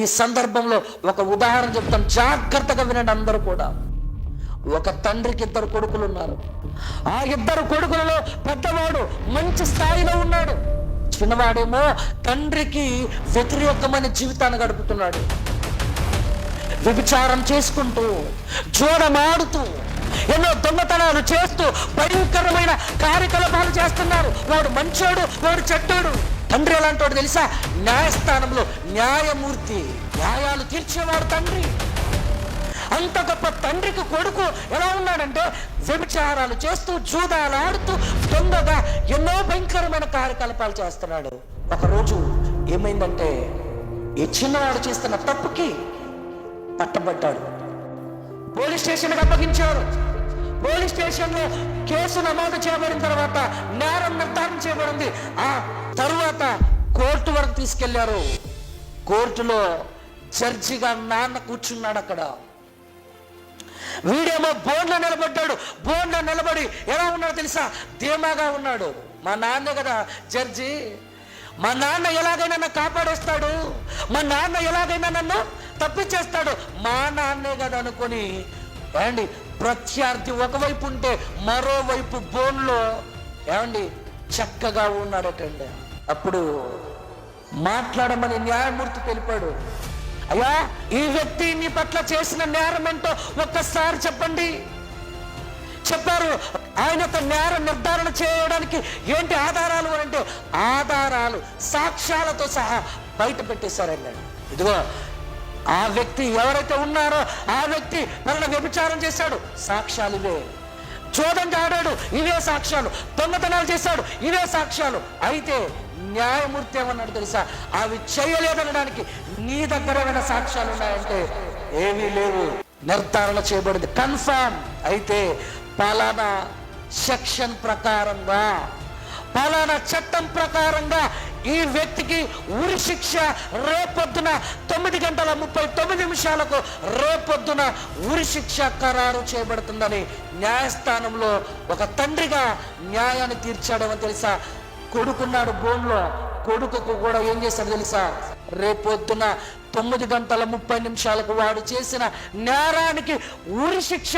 ఈ సందర్భంలో ఒక ఉదాహరణ చెప్తాను. జాగ్రత్తగా వినండి అందరూ కూడా. ఒక తండ్రికి ఇద్దరు కొడుకులు ఉన్నారు. ఆ ఇద్దరు కొడుకులలో పెద్దవాడు మంచి స్థాయిలో ఉన్నాడు. చిన్నవాడేమో తండ్రికి వ్యతిరేకమైన జీవితాన్ని గడుపుతున్నాడు. వ్యభిచారం చేసుకుంటూ జోడమాడుతూ ఎన్నో దొంగతనాలు చేస్తూ భయంకరమైన కార్యకలాపాలు చేస్తున్నారు. వాడు మంచోడు వాడు చెడ్డోడు. తండ్రి ఎలాంటి వాడు తెలుసా? న్యాయస్థానంలో న్యాయమూర్తి న్యాయాలు తీర్చేవాడు తండ్రి. అంత గొప్ప తండ్రికి కొడుకు ఎలా ఉన్నాడంటే వ్యభిచారాలు చేస్తూ జూదాలు ఆడుతూ దొంగగా ఎన్నో భయంకరమైన కార్యకలాపాలు చేస్తున్నాడు. ఒకరోజు ఏమైందంటే ఈ చిన్నవాడు చేస్తున్న తప్పుకి పట్టబడ్డాడు. పోలీస్ స్టేషన్కి అప్పగించారు. పోలీస్ స్టేషన్లో కేసు నమోదు చేయబడిన తర్వాత నేరం నిర్ధారణ చేయబడింది. ఆ తరువాత కోర్టు వరకు తీసుకెళ్ళారు. కోర్టులో జడ్జిగా నాన్న కూర్చున్నాడు అక్కడ. వీడేమో బోన్లో నిలబడ్డాడు. బోన్లో నిలబడి ఎలా ఉన్నాడు తెలుసా? ధీమాగా ఉన్నాడు. మా నాన్న కదా జడ్జి. మా నాన్న ఎలాగైనా నన్ను కాపాడేస్తాడు. మా నాన్న ఎలాగైనా నన్ను తప్పించేస్తాడు. మా నాన్నే కదా అనుకొని ఏమండి ప్రత్యర్థి ఒకవైపు ఉంటే మరోవైపు బోన్లో ఏమండి చక్కగా ఉన్నాడటండి. అప్పుడు మాట్లాడమని న్యాయమూర్తి తెలిపాడు. అయ్యా ఈ వ్యక్తి నీ పట్ల చేసిన నేరం ఏంటో ఒక్కసారి చెప్పండి. చెప్పారు ఆయనతో నేరం నిర్ధారణ చేయడానికి ఏంటి ఆధారాలు అని అంటే ఆధారాలు సాక్ష్యాలతో సహా బయట పెట్టేశారండి ఇదిగో ఆ వ్యక్తి ఎవరైతే ఉన్నారో ఆ వ్యక్తి మనల్ని వ్యభిచారం చేశాడు. సాక్ష్యాలు ఇవే. చూడండి ఆడాడు ఇవే సాక్ష్యాలు. దొంగతనాలు చేశాడు. ఇవే సాక్ష్యాలు. అయితే న్యాయమూర్తి ఏమన్నాడు తెలుసా? అవి చేయలేదనడానికి నీ దగ్గర ఏమైనా సాక్ష్యాలు ఉన్నాయంటే ఏమీ లేవు. నిర్ధారణ చేయబడింది. కన్ఫర్మ్ అయితే పలానా సెక్షన్ ప్రకారంగా పలానా చట్టం ప్రకారంగా ఈ వ్యక్తికి ఉరి శిక్ష రేపొద్దున తొమ్మిది గంటల ముప్పై తొమ్మిది నిమిషాలకు రేపొద్దున ఉరి శిక్ష ఖరారు చేయబడుతుందని న్యాయస్థానంలో ఒక తండ్రిగా న్యాయాన్ని తీర్చాడని తెలుసా? కొడుకున్నాడు భూమిలో కొడుకుకు కూడా ఏం చేశాడు తెలుసా? రేపొద్దున తొమ్మిది గంటల ముప్పై నిమిషాలకు వాడు చేసిన నేరానికి ఉరి శిక్ష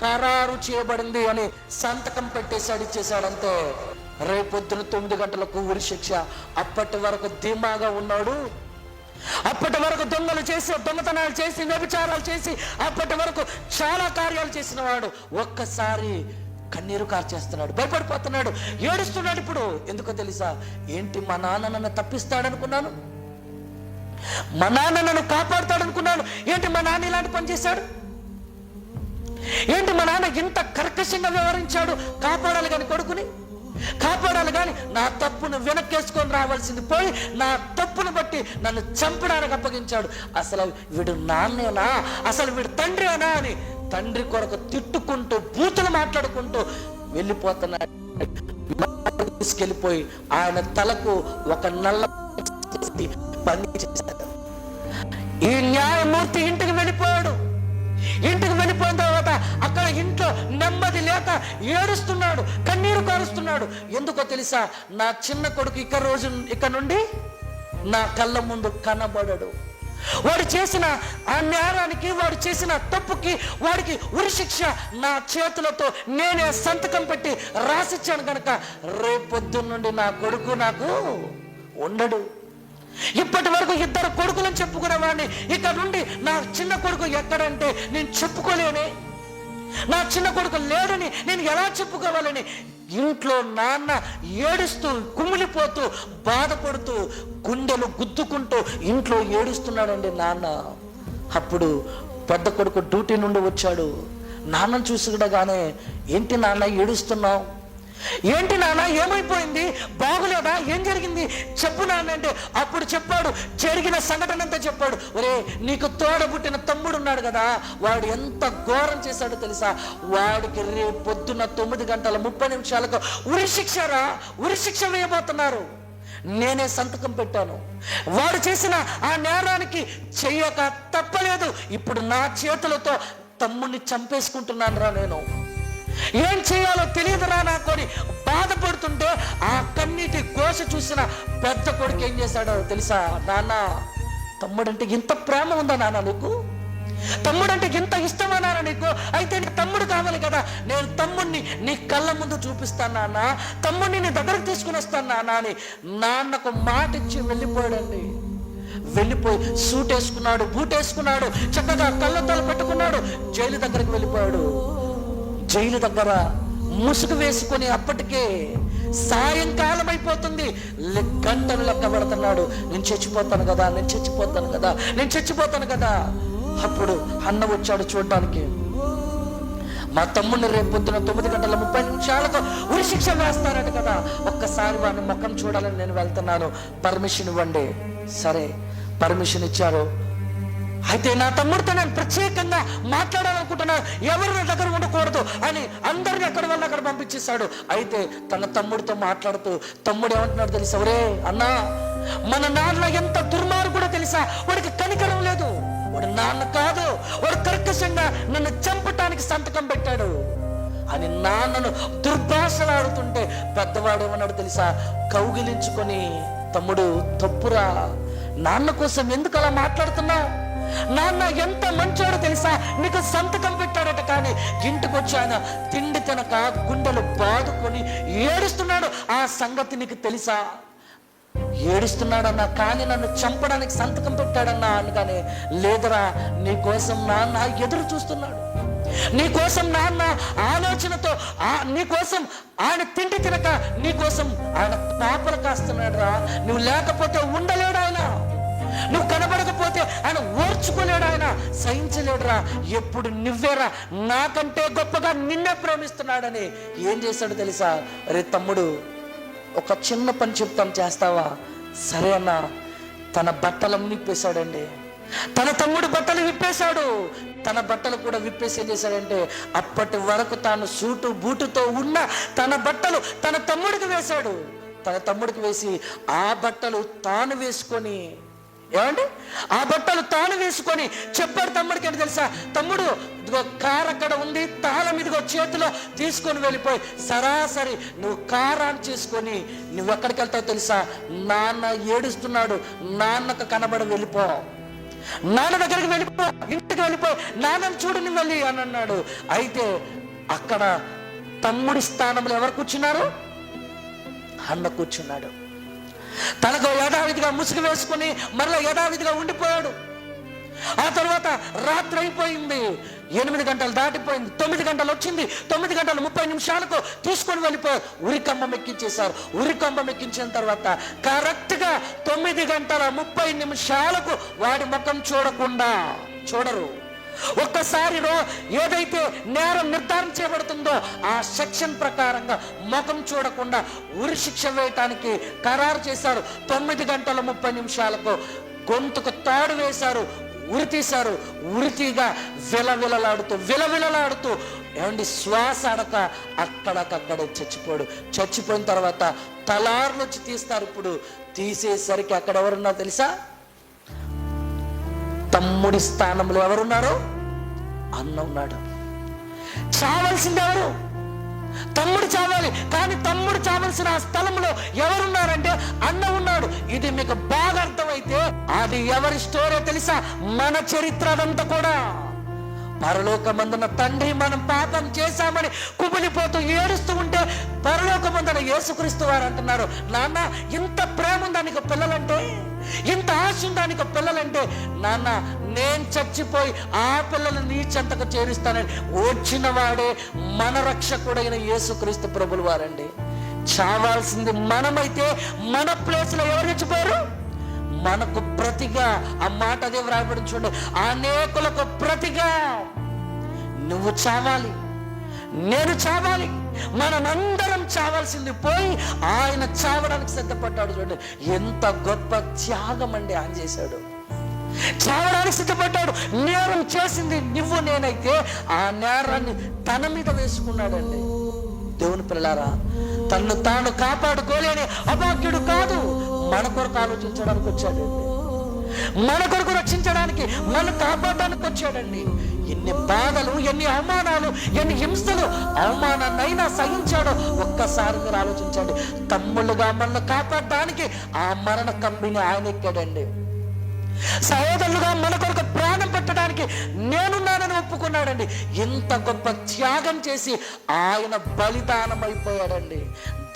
ఖరారు చేయబడింది అని సంతకం పెట్టేశాడు ఇచ్చేశాడంతే రేపొద్దున తొమ్మిది గంటలకు ఉరి శిక్ష. అప్పటి వరకు ధీమాగా ఉన్నాడు. అప్పటి వరకు దొంగలు చేసి దొంగతనాలు చేసి వ్యభిచారాలు చేసి అప్పటి వరకు చాలా కార్యాలు చేసిన వాడు ఒక్కసారి కన్నీరు కార్చేస్తున్నాడు భయపడిపోతున్నాడు ఏడుస్తున్నాడు ఇప్పుడు. ఎందుకో తెలుసా? ఏంటి మా నాన్న నన్ను తప్పిస్తాడనుకున్నాను? మా నాన్న నన్ను కాపాడుతాడనుకున్నాను? ఏంటి మా నాన్న ఇలాంటి పని చేశాడు? ఏంటి మా నాన్న ఇంత కర్కశంగా వ్యవహరించాడు? కాపాడాలి కానీ కొడుకుని? కాపాడాలి కానీ నా తప్పును వెనక్కేసుకొని రావాల్సింది పోయి నా తప్పును బట్టి నన్ను చంపడానికి అప్పగించాడు. అసలు వీడు నాన్నేనా? అసలు వీడు తండ్రేనా అని తండ్రి కొరకు తిట్టుకుంటూ బూతులు మాట్లాడుకుంటూ వెళ్ళిపోతున్నాడు తీసుకెళ్ళిపోయి ఆయన తలకు ఒక నల్ల పని చేశాడు. ఈ న్యాయమూర్తి ఇంటికి వెళ్ళిపోయాడు. ఇంటికి వెళ్ళిపోయిన తర్వాత అక్కడ ఇంట్లో నెమ్మది లేక ఏడుస్తున్నాడు కన్నీరు కారుస్తున్నాడు. ఎందుకో తెలుసా? నా చిన్న కొడుకు ఇక రోజు ఇక నుండి నా కళ్ళ ముందు కనబడడు. వాడు చేసిన ఆ నేరానికి వాడు చేసిన తప్పుకి వాడికి ఉరి శిక్ష నా చేతులతో నేనే సంతకం పెట్టి రాసిచ్చాను కనుక రేపొద్దు నుండి నా కొడుకు నాకు ఉండడు. ఇప్పటి వరకు ఇద్దరు కొడుకులను చెప్పుకునేవాడిని. ఇక్కడ నుండి నా చిన్న కొడుకు ఎక్కడంటే నేను చెప్పుకోలేని. నా చిన్న కొడుకు లేడని నేను ఎలా చెప్పుకోవాలని? ఇంట్లో నాన్న ఏడుస్తూ కుమిలిపోతూ బాధపడుతూ గుండెలు గుద్దుకుంటూ ఇంట్లో ఏడుస్తున్నాడండి నాన్న. అప్పుడు పెద్ద కొడుకు డ్యూటీ నుండి వచ్చాడు. నాన్నను చూసుకుండగానే ఏంటి నాన్న ఏడుస్తున్నావు? ఏంటి నాన్న ఏమైపోయింది? బాగులేదా? ఏం జరిగింది? చెప్పు నాన్న అంటే అప్పుడు చెప్పాడు జరిగిన సంఘటన అంతా చెప్పాడు. ఒరే నీకు తోడబుట్టిన తమ్ముడు ఉన్నాడు కదా వాడు ఎంత ఘోరం చేశాడో తెలుసా? వాడికి రేపు పొద్దున్న తొమ్మిది గంటల ముప్పై నిమిషాలకు ఉరిశిక్షరా ఉరిశిక్ష వేయబోతున్నారు. నేనే సంతకం పెట్టాను. వాడు చేసిన ఆ నేరానికి చెయ్యక తప్పలేదు. ఇప్పుడు నా చేతులతో తమ్ముడిని చంపేసుకుంటున్నాను రా నేను. ఏం చేయాలో తెలియదురా నాకొని బాధపడుతుంటే ఆ కన్నీటి కోశ చూసిన పెద్ద కొడుకు ఏం చేశాడో తెలుసా? నాన్న తమ్ముడంటే ఇంత ప్రేమ ఉందా నాన్న నీకు? తమ్ముడంటే ఇంత ఇష్టమా నాన్న నీకు? అయితే నీ తమ్ముడు కావాలి కదా. నేను తమ్ముడిని నీ కళ్ళ ముందు చూపిస్తాను నాన్న. తమ్ముడిని నీ దగ్గరకు తీసుకుని వస్తాను నాన్న అని నాన్నకు మాట ఇచ్చి వెళ్ళిపోయాడండి. వెళ్ళిపోయి సూట్ వేసుకున్నాడు బూట్ వేసుకున్నాడు చక్కగా కళ్ళతోలు పెట్టుకున్నాడు జైలు దగ్గరికి వెళ్ళిపోయాడు. జైలు దగ్గర ముసుగు వేసుకొని అప్పటికే సాయంకాలం అయిపోతుంది. గంటలు లెక్క పెడుతున్నాడు. నేను చచ్చిపోతాను కదా నేను చచ్చిపోతాను కదా నేను చచ్చిపోతాను కదా. అప్పుడు అన్న వచ్చాడు చూడటానికి మా తమ్ముడిని రేపు పొద్దున తొమ్మిది గంటల ముప్పై నిమిషాలతో ఉరి శిక్ష వేస్తారట కదా. ఒక్కసారి వాడిని ముఖం చూడాలని నేను వెళ్తున్నాను. పర్మిషన్ ఇవ్వండి. సరే పర్మిషన్ ఇచ్చారు. అయితే నా తమ్ముడితో నేను ప్రత్యేకంగా మాట్లాడాలనుకుంటున్నాను ఎవరు నా దగ్గర ఉండకూడదు అని అందరిని ఎక్కడ వల్ల అక్కడ పంపించేశాడు. అయితే తన తమ్ముడితో మాట్లాడుతూ తమ్ముడు ఏమంటున్నాడు తెలుసా ఒరే అన్నా? మన నాన్న ఎంత దుర్మార్గుడో తెలుసా? వాడికి కనికరం లేదు. వాడు నాన్న కాదు. వాడు కర్కశంగా నన్ను చంపటానికి సంతకం పెట్టాడు. అని నాన్నను దుర్భాషలాడుతుంటే పెద్దవాడు ఏమన్నాడు తెలుసా? కౌగిలించుకొని తమ్ముడు తప్పురా. నాన్న కోసం ఎందుకు అలా మాట్లాడుతున్నావు నాన్న ఎంత మంచోడో తెలుసా? నీకు సంతకం పెట్టాడట కానీ ఇంటికి వచ్చి ఆయన తిండి తినక గుండెలు బాదుకొని ఏడుస్తున్నాడు. ఆ సంగతి నీకు తెలుసా? ఏడుస్తున్నాడన్నా కానీ నన్ను చంపడానికి సంతకం పెట్టాడన్నా అనగానే లేదురా నీ కోసం నాన్న ఎదురు చూస్తున్నాడు. నీ కోసం నాన్న ఆలోచనతో ఆ నీ కోసం ఆయన తిండి తినక నీ కోసం ఆయన పాపలు కాస్తున్నాడు రా నువ్వు లేకపోతే ఉండలేడు ఆయన. నువ్వు కనబడకపోతే ఆయన ఓర్చుకోలేడు ఆయన. సహించలేడురా. ఎప్పుడు నువ్వేరా? నాకంటే గొప్పగా నిన్నే ప్రేమిస్తున్నాడని ఏం చేశాడు తెలుసా? రే తమ్ముడు ఒక చిన్న పని చెప్తాం చేస్తావా? సరే అన్న. తన బట్టలన్నీ విప్పేశాడండి. తన తమ్ముడు బట్టలు విప్పేశాడు. తన బట్టలు కూడా విప్పేసి ఏం చేశాడంటే అప్పటి వరకు తాను సూటు బూటుతో ఉన్న తన బట్టలు తన తమ్ముడికి వేశాడు. తన తమ్ముడికి వేసి ఆ బట్టలు తాను వేసుకొని ఏమండి? ఆ బట్టలు తాను వేసుకొని చెప్పాడు తమ్ముడికి ఏంటి తెలుసా? తమ్ముడు ఇదిగో కార్ అక్కడ ఉంది తాళం ఇదిగో చేతిలో తీసుకొని వెళ్ళిపోయి సరాసరి నువ్వు కార్ ఆన్ చేసుకొని నువ్వు ఎక్కడికి వెళ్తావు తెలుసా? నాన్న ఏడుస్తున్నాడు నాన్నకు కనబడి వెళ్ళిపో. నాన్న దగ్గరికి వెళ్ళిపో ఇంటికి వెళ్ళిపో నాన్నని చూడు నువ్వు వెళ్ళి అని అన్నాడు. అయితే అక్కడ తమ్ముడి స్థానంలో ఎవరు కూర్చున్నారు? అన్న కూర్చున్నాడు. తనకు యథావిధిగా ముసుగు వేసుకుని మరలా యథావిధిగా ఉండిపోయాడు. ఆ తర్వాత రాత్రి అయిపోయింది. ఎనిమిది గంటలు దాటిపోయింది. తొమ్మిది గంటలు వచ్చింది. తొమ్మిది గంటలు ముప్పై నిమిషాలకు తీసుకొని వెళ్ళిపోయారు ఉరికంబం ఎక్కించేశారు ఉరికంబం ఎక్కించిన తర్వాత కరెక్ట్గా తొమ్మిది గంటల ముప్పై నిమిషాలకు వాడి ముఖం చూడకుండా చూడరు. ఒక్కసారి రో- ఏదైతే నేరం నిర్ధారణ చేయబడుతుందో ఆ సెక్షన్ ప్రకారంగా ముఖం చూడకుండా ఉరి శిక్ష వేయటానికి ఖరారు చేశారు. తొమ్మిది గంటల ముప్పై నిమిషాలకు గొంతుకు తాడు వేశారు ఉరి తీశారు. ఉరితీగా విలవిలలాడుతూ విలవిలలాడుతూ ఏమండి శ్వాస అడక అక్కడకక్కడ చచ్చిపోడు. చచ్చిపోయిన తర్వాత తలారులు వచ్చి తీస్తారు ఇప్పుడు. తీసేసరికి అక్కడ ఎవరున్నా తెలుసా? తమ్ముడి స్థానంలో ఎవరున్నారు? అన్న ఉన్నాడు చావాల్సింది ఎవరు? తమ్ముడు చావాలి కానీ తమ్ముడు చావాల్సిన ఆ స్థలంలో ఎవరున్నారంటే అన్న ఉన్నాడు ఇది మీకు బాగా అర్థమైతే అది ఎవరి స్టోరీ తెలుసా? మన చరిత్ర అదంతా కూడా. పరలోకమందున తండ్రి మనం పాపం చేశామని కుమిలిపోతూ ఏడుస్తూ ఉంటే పరలోకమందున యేసుక్రీస్తు వారు అంటున్నారు నాన్న ఇంత ప్రేమ ఉందా నీకు ఆశ పిల్లలంటే నాన్న నేను చచ్చిపోయి ఆ పిల్లలు నీ చెంతకు చేరుస్తానని వచ్చిన వాడే మన రక్షకుడైన యేసుక్రీస్తు ప్రభులు వారండి. చావాల్సింది మనమైతే మన ప్లేస్లో ఎవరు చచ్చిపోయారు? మనకు ప్రతిగా ఆ మాట అదే వ్రాయబడి చూడండి అనేకులకు ప్రతిగా నువ్వు చావాలి నేను చావాలి మనమందరం చావాల్సింది పోయి ఆయన చావడానికి సిద్ధపడ్డాడు చూడండి. ఎంత గొప్ప త్యాగం అండి ఆయన చేశాడు. చావడానికి సిద్ధపడ్డాడు. నేరం చేసింది నువ్వు నేనైతే ఆ నేరాన్ని తన మీద వేసుకున్నాడండి. దేవుని పిల్లారా తన్ను తాను కాపాడుకోలేని అభాగ్యుడు కాదు. మన కొరకు ఆలోచించడానికి వచ్చాడండి. మన కొరకు రక్షించడానికి మన కాపాడడానికి వచ్చాడండి. ఎన్ని బాధలు ఎన్ని అవమానాలు ఎన్ని హింసలు అవమానాన్నైనా సహించాడో ఒక్కసారి మీరు ఆలోచించండి. తమ్ముళ్ళుగా మనల్ని కాపాడడానికి ఆ మరణ కంబిని ఆయన ఎక్కాడండి. సహోదరులుగా మన కొరకు ప్రాణం పెట్టడానికి నేనున్నానని ఒప్పుకున్నాడండి. ఇంత గొప్ప త్యాగం చేసి ఆయన బలిదానం అయిపోయాడండి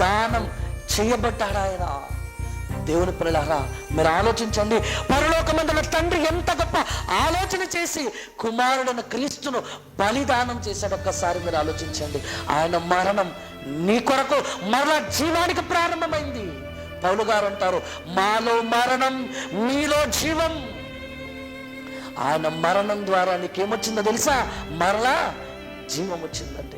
దానం చేయబడ్డాడు ఆయన. దేవుని పిల్లలారా మీరు ఆలోచించండి. పరలోకమందుల తండ్రి ఎంత గొప్ప ఆలోచన చేసి కుమారుడైన క్రీస్తును బలిదానం చేశాడు ఒక్కసారి మీరు ఆలోచించండి. ఆయన మరణం నీ కొరకు మరలా జీవానికి ప్రారంభమైంది. పౌలు గారు అంటారు మాలో మరణం మీలో జీవం. ఆయన మరణం ద్వారా నీకేమొచ్చిందో తెలుసా? మరలా జీవం వచ్చిందండి